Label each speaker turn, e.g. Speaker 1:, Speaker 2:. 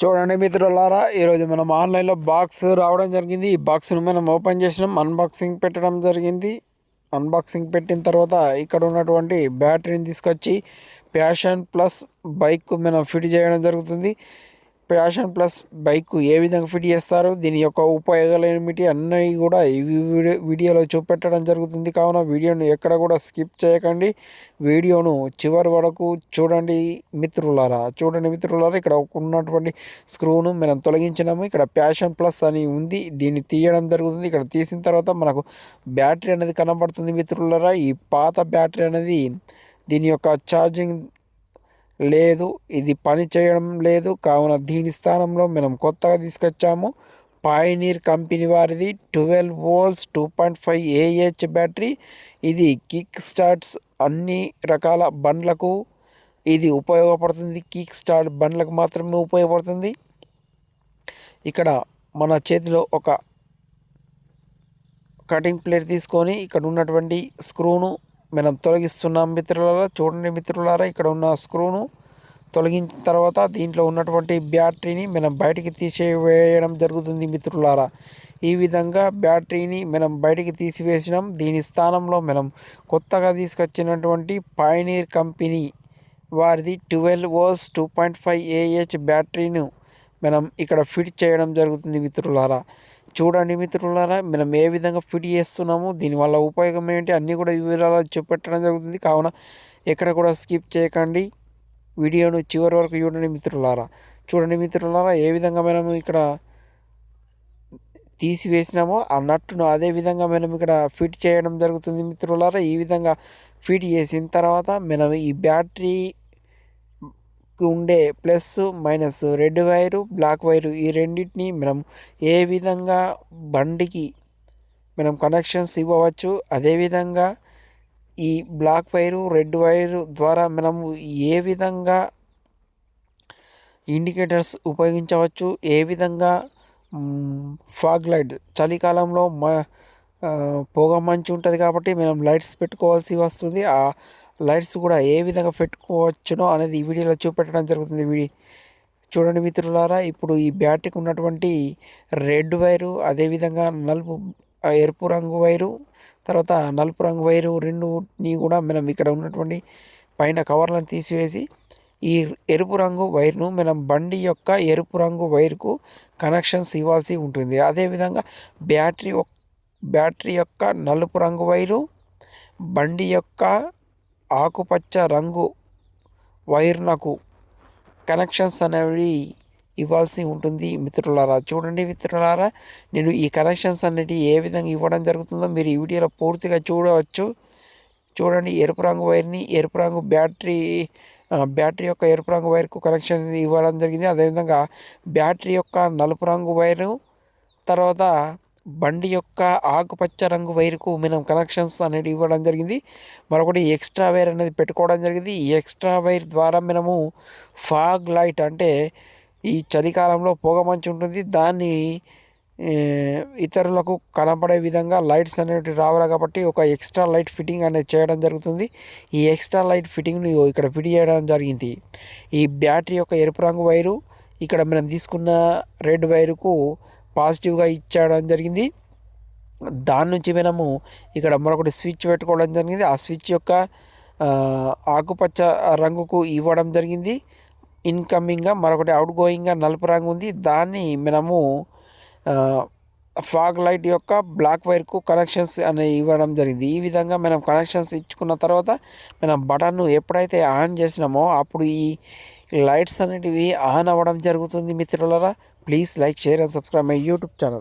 Speaker 1: చూడండి మిత్రులారా ఈరోజు మనం ఆన్లైన్లో బాక్స్ రావడం జరిగింది ఈ బాక్స్ను మనం ఓపెన్ చేసినాం అన్బాక్సింగ్ పెట్టడం జరిగింది అన్బాక్సింగ్ పెట్టిన తర్వాత ఇక్కడ ఉన్నటువంటి బ్యాటరీని తీసుకొచ్చి ప్యాషన్ ప్లస్ బైక్ మనం ఫిట్ చేయడం జరుగుతుంది ప్యాషన్ ప్లస్ బైక్ ఏ విధంగా ఫిట్ చేస్తారు దీని యొక్క ఉపయోగాలు ఏమిటి అన్నీ కూడా ఈ వీడియో వీడియోలో చూపెట్టడం జరుగుతుంది కావున వీడియోను ఎక్కడ కూడా స్కిప్ చేయకండి వీడియోను చివరి వరకు చూడండి మిత్రులారా చూడండి మిత్రులారా ఇక్కడ ఉన్నటువంటి స్క్రూను మనం తొలగించినాము ఇక్కడ ప్యాషన్ ప్లస్ అని ఉంది దీన్ని తీయడం జరుగుతుంది ఇక్కడ తీసిన తర్వాత మనకు బ్యాటరీ అనేది కనబడుతుంది మిత్రులారా ఈ పాత బ్యాటరీ అనేది దీని యొక్క ఛార్జింగ్ లేదు ఇది పని చేయడం లేదు కావున దీని స్థానంలో మనం కొత్తగా తీసుకొచ్చాము పాయనీర్ కంపెనీ వారిది twelve volts two point five AH battery ఇది కిక్ స్టార్ట్స్ అన్ని రకాల బండ్లకు ఇది ఉపయోగపడుతుంది కిక్ స్టార్ట్ బండ్లకు మాత్రమే ఉపయోగపడుతుంది ఇక్కడ మన చేతిలో ఒక కటింగ్ ప్లేట్ తీసుకొని ఇక్కడ ఉన్నటువంటి స్క్రూను మనం తొలగిస్తున్నాం మిత్రులారా చూడండి మిత్రులారా ఇక్కడ ఉన్న స్క్రూను తొలగించిన తర్వాత దీంట్లో ఉన్నటువంటి బ్యాటరీని మనం బయటికి తీసేయడం జరుగుతుంది మిత్రులారా ఈ విధంగా బ్యాటరీని మనం బయటికి తీసివేసినాం దీని స్థానంలో మనం కొత్తగా తీసుకొచ్చినటువంటి పైనీర్ కంపెనీ వారిది ట్వెల్వ్ ఓస్ టూ పాయింట్ ఫైవ్ ఏహెచ్ బ్యాటరీను మనం ఇక్కడ ఫిట్ చేయడం జరుగుతుంది మిత్రులారా చూడండి మిత్రులారా మనం ఏ విధంగా ఫిట్ చేస్తున్నాము దీనివల్ల ఉపయోగం ఏంటి అన్నీ కూడా వివరాలు చెప్పెట్టడం జరుగుతుంది కావున ఎక్కడ కూడా స్కిప్ చేయకండి వీడియోను చివరి వరకు చూడండి మిత్రులారా చూడండి మిత్రులారా ఏ విధంగా మనము ఇక్కడ తీసివేసినామో ఆ నట్టును అదే విధంగా మనం ఇక్కడ ఫిట్ చేయడం జరుగుతుంది మిత్రులారా ఈ విధంగా ఫిట్ చేసిన తర్వాత మనం ఈ బ్యాటరీ ఉండే plus minus red wire black wire ఈ రెండింటిని మనం ఏ విధంగా బండికి మనం కనెక్షన్స్ ఇవ్వవచ్చు అదేవిధంగా ఈ బ్లాక్ వైరు రెడ్ వైరు ద్వారా మనము ఏ విధంగా ఇండికేటర్స్ ఉపయోగించవచ్చు ఏ విధంగా ఫాగ్ లైట్ చలికాలంలో మా పొగ మంచు ఉంటుంది కాబట్టి మనం లైట్స్ పెట్టుకోవాల్సి వస్తుంది లైట్స్ కూడా ఏ విధంగా పెట్టుకోవచ్చునో అనేది ఈ వీడియోలో చూపెట్టడం జరుగుతుంది చూడండి మిత్రులారా ఇప్పుడు ఈ బ్యాటరీకి ఉన్నటువంటి రెడ్ వైరు అదేవిధంగా నలుపు ఎరుపు రంగు వైరు తర్వాత నలుపు రంగు వైరు రెండుని కూడా మనం ఇక్కడ ఉన్నటువంటి పైన కవర్లను తీసివేసి ఈ ఎరుపు రంగు వైర్ను మనం బండి యొక్క ఎరుపు రంగు వైర్కు కనెక్షన్స్ ఇవ్వాల్సి ఉంటుంది అదేవిధంగా బ్యాటరీ బ్యాటరీ యొక్క నలుపు రంగు వైరు బండి యొక్క ఆకుపచ్చ రంగు వైర్నకు కనెక్షన్స్ అనేవి ఇవ్వాల్సి ఉంటుంది మిత్రులారా చూడండి మిత్రులారా నేను ఈ కనెక్షన్స్ అనేవి ఏ విధంగా ఇవ్వడం జరుగుతుందో మీరు ఈ వీడియోలో పూర్తిగా చూడవచ్చు చూడండి ఎరుపు రంగు వైర్ని ఎరుపు రంగు బ్యాటరీ బ్యాటరీ యొక్క ఎరుపు రంగు వైర్కు కనెక్షన్ ఇవ్వడం జరిగింది అదేవిధంగా బ్యాటరీ యొక్క నలుపు రంగు వైరు తర్వాత బండి యొక్క ఆకుపచ్చ రంగు వైర్కు మనం కనెక్షన్స్ అనేది ఇవ్వడం జరిగింది మరొకటి ఎక్స్ట్రా వైర్ అనేది పెట్టుకోవడం జరిగింది ఈ ఎక్స్ట్రా వైర్ ద్వారా మనము ఫాగ్ లైట్ అంటే ఈ చలికాలంలో పొగ ఉంటుంది దాన్ని ఇతరులకు కనపడే విధంగా లైట్స్ అనేవి రావాలి కాబట్టి ఒక ఎక్స్ట్రా లైట్ ఫిట్టింగ్ అనేది చేయడం జరుగుతుంది ఈ ఎక్స్ట్రా లైట్ ఫిట్టింగ్ని ఇక్కడ ఫిట్ చేయడం జరిగింది ఈ బ్యాటరీ యొక్క ఎరుపు రంగు వైరు ఇక్కడ మనం తీసుకున్న రెడ్ వైరుకు పాజిటివ్గా ఇచ్చేయడం జరిగింది దాని నుంచి మనము ఇక్కడ మరొకటి స్విచ్ పెట్టుకోవడం జరిగింది ఆ స్విచ్ యొక్క ఆకుపచ్చ రంగుకు ఇవ్వడం జరిగింది ఇన్కమింగ్గా మరొకటి అవుట్ గోయింగ్గా నలుపు రంగు ఉంది దాన్ని మనము ఫాగ్ లైట్ యొక్క బ్లాక్ వైర్కు కనెక్షన్స్ అనేవి ఇవ్వడం జరిగింది ఈ విధంగా మనం కనెక్షన్స్ ఇచ్చుకున్న తర్వాత మనం బటన్ను ఎప్పుడైతే ఆన్ చేసినామో అప్పుడు ఈ లైట్స్ అనేటివి ఆన్ అవ్వడం జరుగుతుంది మిత్రులరా Please like, share and subscribe my YouTube channel.